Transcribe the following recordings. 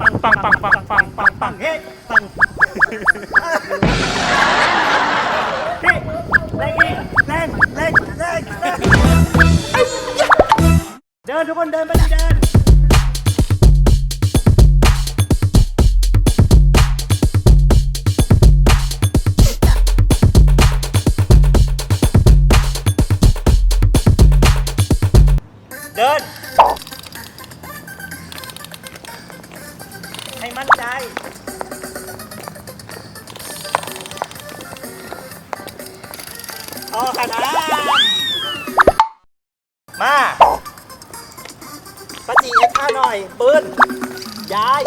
ปังปังปังปังปังปังปังเฮ้ปังพี่แรงอีกแรงแรงแรงแรงเดินทุกคนเดินไปดิเดิน ให้มั่นใจพอค่ะนะมาปจีเอ็กซ์ห้าหน่อย ปืน ย้าย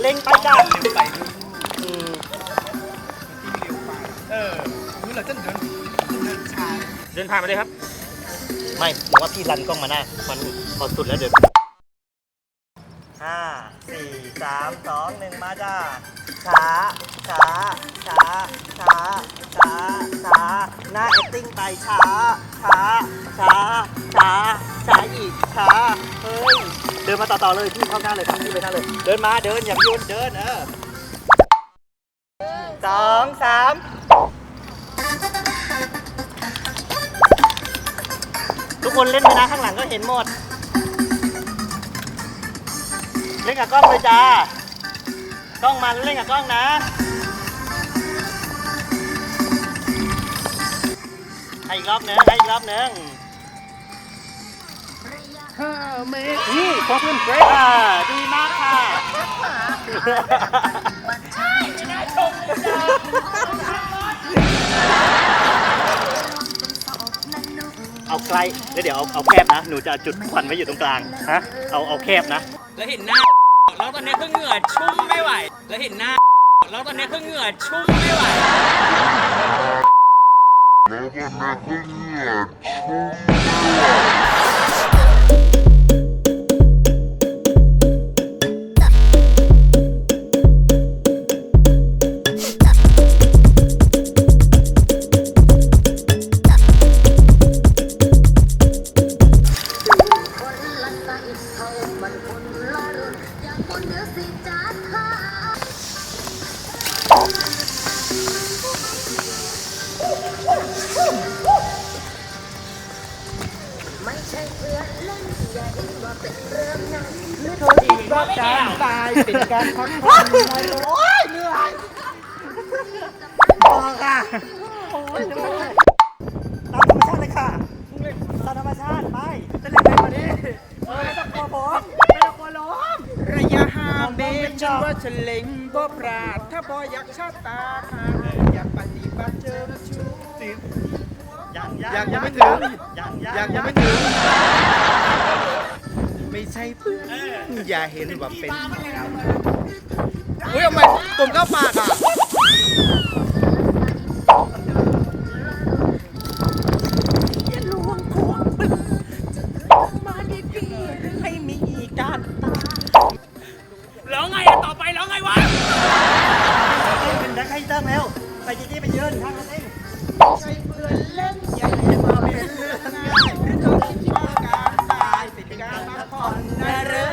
เล็งไปจ้ะเร็วไปอืมเออรู้เหรอเส้นเดินเดินช้าเดินผ่านมาเลยครับ ไม่หนูว่าพี่รันกล้องมาหน้ามันพอสุดแล้วเดี๋ยว ห้าสี่สามสองหนึ่งมาจ้าช้าช้าช้าช้าช้าช้าหน้า acting ไปช้าช้าช้าช้าช้าอีกช้าเฮ้ยเดินมาต่อๆเลยพี่เข้าหน้าเลยครับพี่ไปหน้าเลย เดินมาเดินอย่ายุดเดินเออสองสามทุกคนเล่นไปนะข้างหลังก็เห็นหมด เล่นกับกล้องเลยจ้ากล้องมันเล่นกับกล้องนะ ให้อีกรอบหนึงให้อีกรอบหนึงข้าเมฆนี่ขอบคุณเฟรดอ่าดีมากค่ะ เอาไกลแล้วเดี๋ยวเอาเอาแคบนะ หนูจะจุดควันไว้อยู่ตรงกลาง ฮะ เอาเอาแคบนะ แล้วเห็นหน้า แล้วตอนนี้คือเหงื่อชุ่มไม่ไหว แล้วเห็นหน้า แล้วตอนนี้คือเหงื่อชุ่มไม่ไหว แล้วตอนนี้กเหงื่อชุ่มไม่ไหว ใส่เขามันคนละรุ่นอย่างคนเดียวสิจ้าค่ะไม่ใช่เพื่อนเล่นอย่าเห็นว่าเป็นเรื่องนั้นก็จางตายเป็นการพักผ่อนพอค่ะโอ้ยตามธรรมชาติเลยค่ะตามธรรมชาติไปจะเล่นไปกว่านี้ เออไม่ต้องกลัวผมไม่ต้องกลัวล้มระยะห้าเมตรฉันว่าฉันเล็งบ่ปราดถ้าบ่อยากชาตาหาอย่าปฏิบัติเจอชูติดยังยังยังไม่ถึงยังยังยังยังไม่ถึง ไม่ใช่เพื่อนอย่าเห็นว่าเป็นอุ้ยทำไมตุ่มเข้าปากอะ เป็นแบ็คไฮเตอร์แล้วไปจีจี้ไปยืนข้างนั้นเองใช่เพื่อนเล่นอย่าเห็นว่าเป็นเรื่องง่ายหรือเธอคิดว่าการตายเป็นการพักผ่อนนะเรอ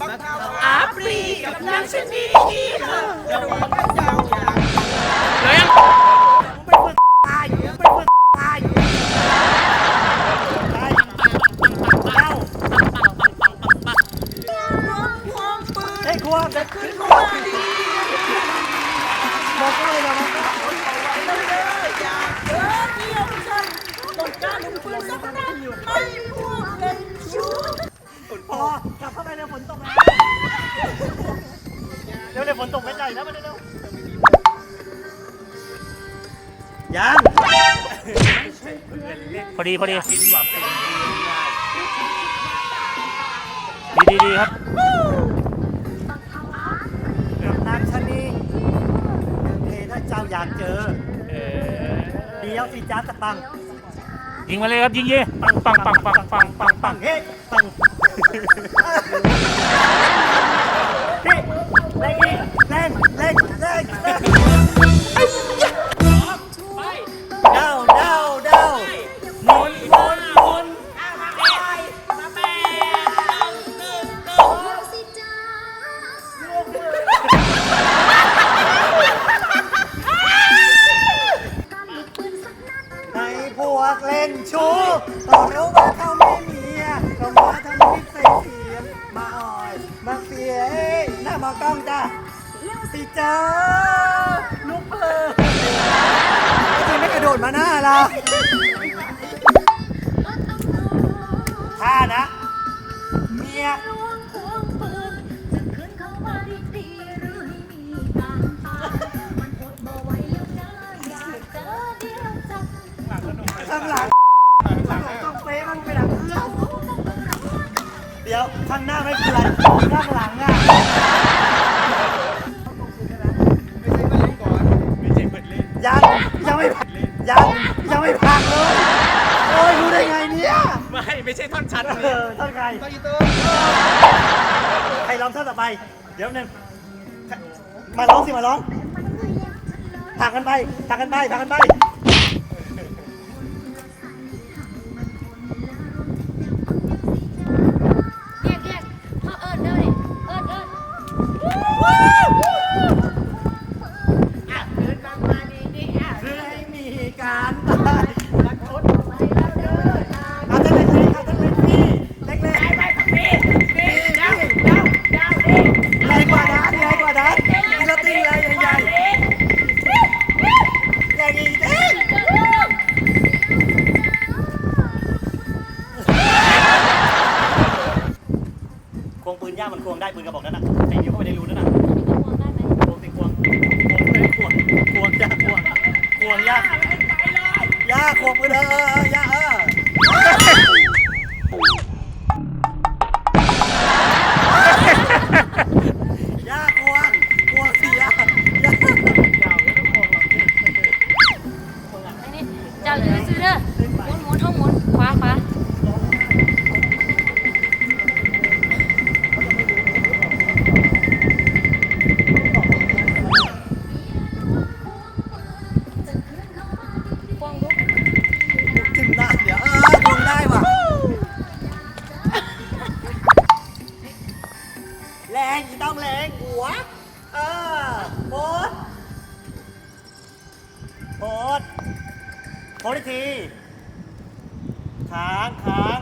บังคับอาปรีกับนางชะนีที่เธอระวังกันยาวอย่างแล้ยงไปฝึกตายไปฝึกตายตายเอ้าเฮ้ยควจะขึ้นควงบอกเลยนะบอกเลย พอกลับเข้าไปในฝนตกแล้วเร็วเร็วฝนตกไม่ใจแล้วมาเร็วยังพอดีพอดีดีดีดีครับเกือบนางชะนีเฮ้ถ้าเจ้าอยากเจอเดียวสิจ้าตะปังยิงมาเลยครับยิงยิงปังปังปังปังปังปังปัปังงเฮ้ Ha ha ha ha! ดียวจับข้างหลังข้างหลังต้องเฟ้มันไปหลังเพื่อนเดี๋ยวข้างหน้าไม่เป็นไรข้างหลังอะ ไม่ไม่ใช่ท่อนชัดเออท่านใครต้องอีเตอร์ใครร้องท่านต่อไป เดี๋ยวหนึงมาร้องสิมาร้องผลักกันไปผลักกันไปผลักกันไป ยากมันควงได้ปืนกระบอกนั้นน่ะแต่เดี๋ยวเข้าไปในรูนั่นน่ะควงสิควงควงเลยควงควงยากควงควงยากยากควงมือเด้อยากเอ ค้างค้าง